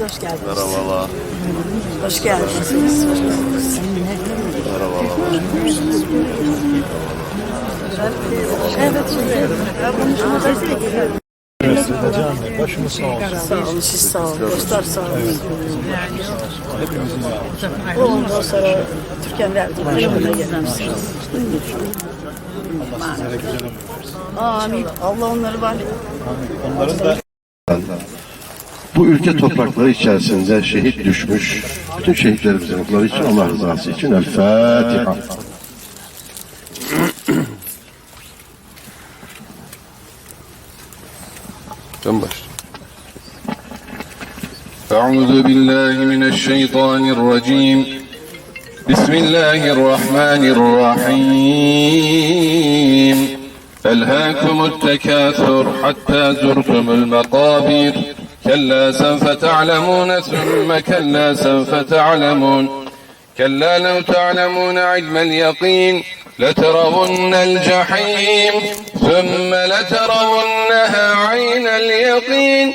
Hoş geldiniz. Merhabalar. Hoş geldiniz. Hoş geldiniz. Merhabalar. Evet, şimdi ben konuşmadayım. geliyorum. Başımız sağ olsun. Sağ olun, siz sağ olun. Dostlar sağ olun. Ondan sonra Türkan verdi. Başımıza gelmişsiniz. Amin. Allah onları var. Onların da Bu ülke toprakları içerisinde şehit düşmüş bütün şehitlerimizin ruhları için Allah rızası için El Fatiha. Ben başlayayım. أعوذ بالله من الشيطان الرجيم. بسم الله الرحمن الرحيم. ألهاكم التكاثر حتى زرتم المقابر. كلا سوف تعلمون ثم كلا سوف تعلمون. كلا لو تعلمون علم اليقين لترون الجحيم. ثم لترونها عين اليقين.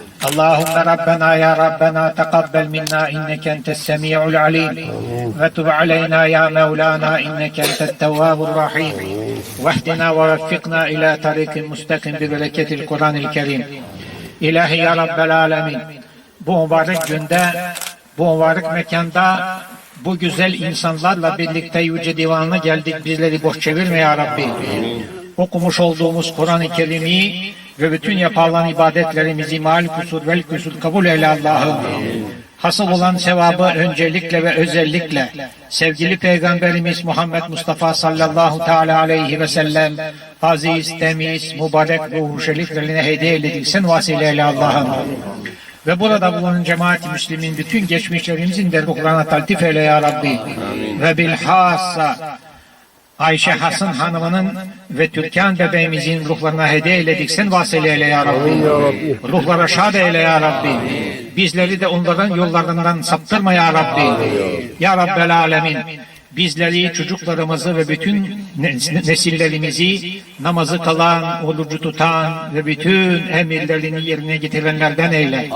اللهم ربنا يا ربنا تقبل منا إنك أنت السميع العليم وتب علينا يا مولانا إنك أنت التواب الرحيم واهدنا ووفقنا إلى طريق مستقيم ببركة القرآن الكريم İlahi ya Rabbel Alemin bu mübarek günde, bu mübarek mekanda bu güzel insanlarla birlikte yüce divanına geldik. Bizleri boş çevirme ya Rabbi. Okumuş olduğumuz Kur'an-ı Kerim'i ve bütün yapılan ibadetlerimizi mal kusur vel kusur kabul eyle Allah'ım. Hasıl olan sevabı öncelikle ve özellikle sevgili Peygamberimiz Muhammed Mustafa sallallahu teala aleyhi ve sellem aziz, temiz, mübarek ruhu şeriflerine hediye eyledik. Sen vasileyle Allah'ım. Ve burada bulunan cemaat-i müslimin bütün geçmişlerimizin de ruhlarına taltif eyle ya Rabbi. Ve bilhassa Ayşe Hasan hanımının ve Türkan bebeğimizin ruhlarına hediye eyledik. Sen vasile ya Rabbi. Ruhlara şad eyle ya Rabbi. Bizleri de onların yollarından saptırma ya Rabbi. Ya Rabbel Alemin. Bizleri, çocuklarımızı ve bütün nes- nesillerimizi namazı kılan, orucu tutan ve bütün emirlerini yerine getirenlerden eyle.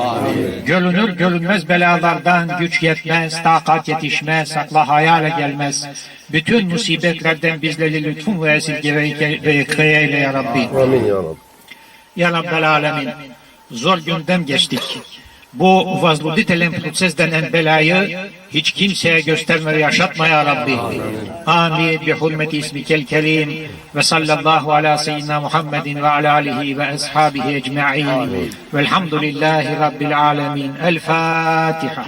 Görünür görünmez belalardan güç yetmez, takat yetişmez, akla hayale gelmez. Bütün musibetlerden bizleri lütfun ve esirge ve ve ikriye eyle ya Rabbi. Amin ya Rabbi. Ya Rabbel Alemin. Zor gündem geçtik. Bu vazlu ditelen proses denen belayı hiç kimseye gösterme ve yaşatma ya Rabbi. Amin. Bi hurmeti ismikel kerim ve sallallahu ala seyyidina Muhammedin ve ala alihi ve ashabihi ecma'in. Velhamdülillahi Rabbil alemin. El Fatiha.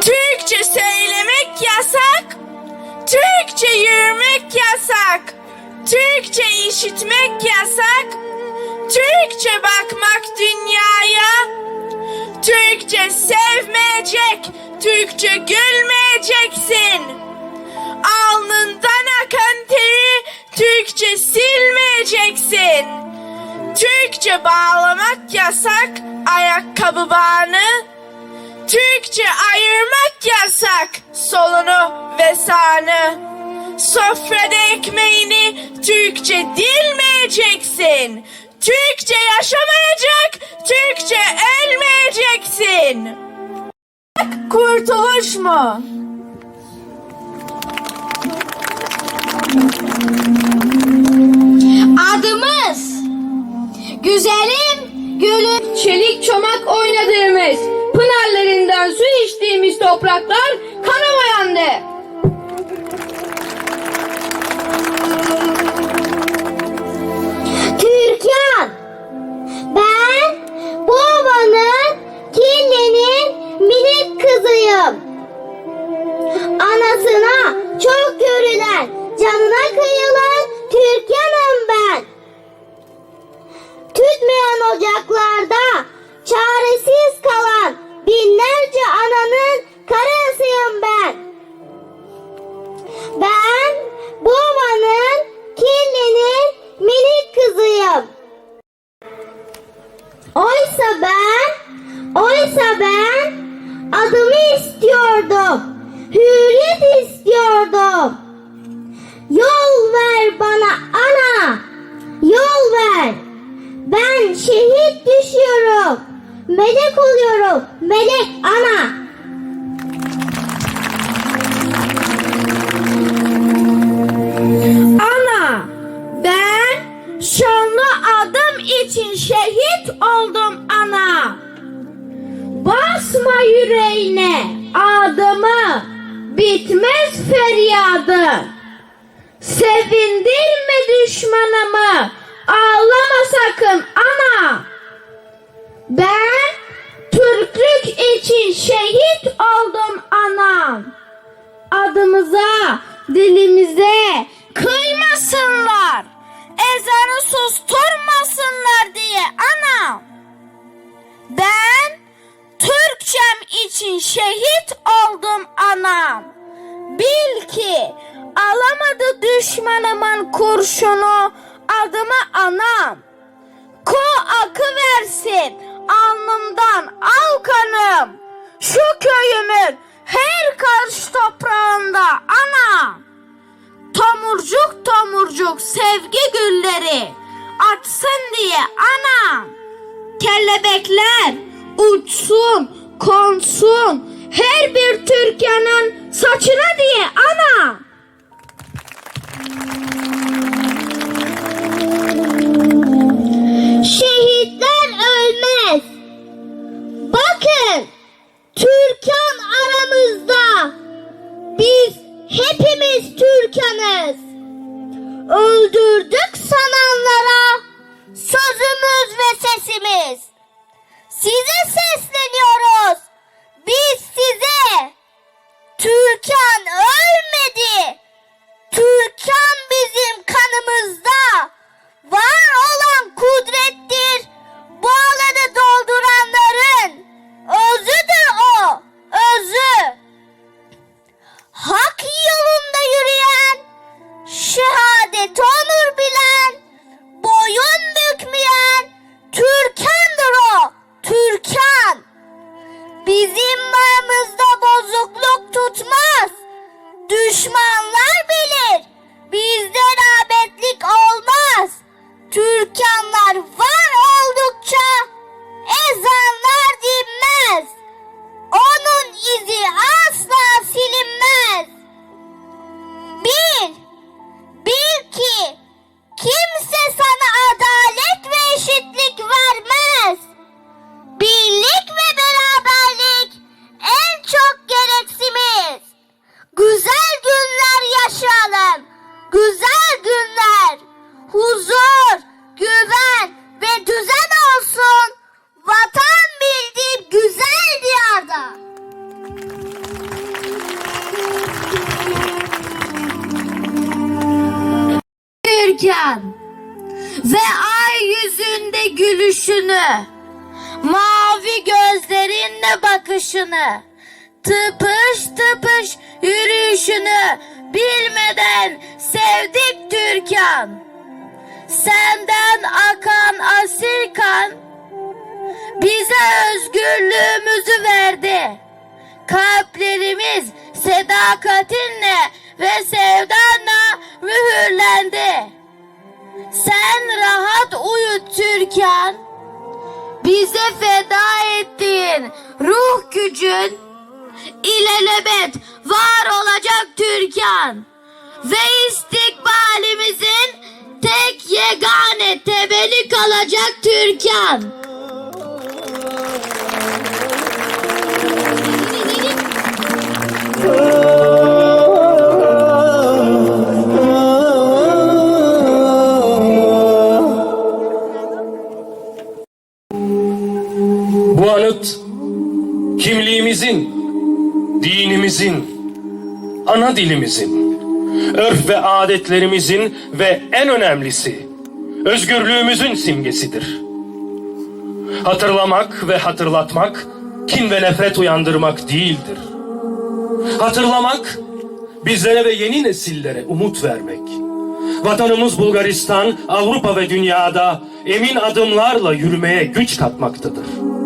Türkçe söylemek yasak. Türkçe yürümek yasak. Türkçe işitmek yasak. Türkçe bakmak dünyaya. Türkçe sevmeyecek, Türkçe gülmeyeceksin. Alnından akan teri Türkçe silmeyeceksin. Türkçe bağlamak yasak, ayakkabı bağını. Türkçe ayırmak yasak solunu ve sağını. Sofrada ekmeğini Türkçe dilmeyeceksin. Türkçe yaşamayacak, Türkçe ölmeyeceksin. Kurtuluş mu? Adımız Güzelim gülüm. Çelik çomak oynadığımız Pınarlarından su içtiğimiz topraklar kanamayandı melek ana. Ana, ben şanlı adım için şehit oldum ana. Basma yüreğine adımı, bitmez feryadı. Sevindirme düşmanımı, Bil ki alamadı düşmanımın kurşunu adımı anam. Ko akı versin alnımdan al kanım. Şu köyümün her karış toprağında ana. Tomurcuk tomurcuk sevgi gülleri açsın diye ana. Kelebekler uçsun konsun her bir Türkiye'nin saçına diye ana. Şehitler ölmez. Bakın Türkan aramızda. Biz hepimiz Türkanız. Öldürdük sananlara sözümüz ve sesimiz. Size güzel günler, huzur, güven ve düzen olsun. Vatan bildiğim güzel diyarda. Gülürken ve ay yüzünde gülüşünü, mavi gözlerinle bakışını, tıpış tıpış yürüyüşünü bilmeden sevdik Türkan. Senden akan asil kan bize özgürlüğümüzü verdi. Kalplerimiz sedakatinle ve sevdanla mühürlendi. Sen rahat uyu Türkan. Bize feda ettiğin ruh gücün ilelebet var olacak Türkan. Ve istikbalimizin tek yegane temeli kalacak Türkan. Dinimizin, ana dilimizin, örf ve adetlerimizin ve en önemlisi özgürlüğümüzün simgesidir. Hatırlamak ve hatırlatmak kin ve nefret uyandırmak değildir. Hatırlamak bizlere ve yeni nesillere umut vermek. Vatanımız Bulgaristan Avrupa ve dünyada emin adımlarla yürümeye güç katmaktadır.